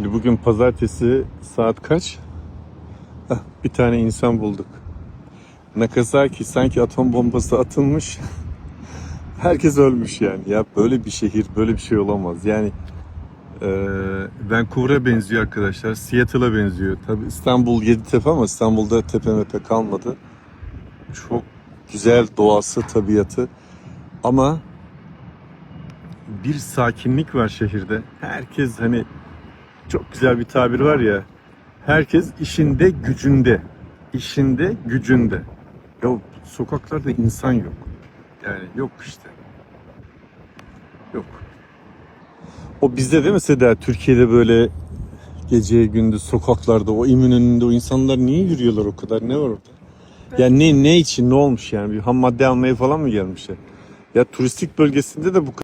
Şimdi bugün pazartesi saat kaç? Hah, bir tane insan bulduk. Nagasaki sanki atom bombası atılmış. Herkes ölmüş yani. Ya böyle bir şehir, böyle bir şey olamaz. Yani eee Vancouver'a benziyor arkadaşlar. Seattle'a benziyor. Tabi İstanbul Yeditepe ama İstanbul'da tepe mepe kalmadı. Çok güzel doğası, tabiatı. Ama bir sakinlik var şehirde. Herkes hani çok güzel bir tabir var ya. Herkes işinde gücünde. İşinde gücünde. Ya sokaklarda insan yok. Yani yok işte. Yok. O bizde değil mi Seda? Türkiye'de böyle gece gündüz sokaklarda o önünde o insanlar niye yürüyorlar o kadar? Ne var orada? Ya ne ne için ne olmuş yani? Bir ham madde almaya falan mı gelmişler? Ya turistik bölgesinde de bu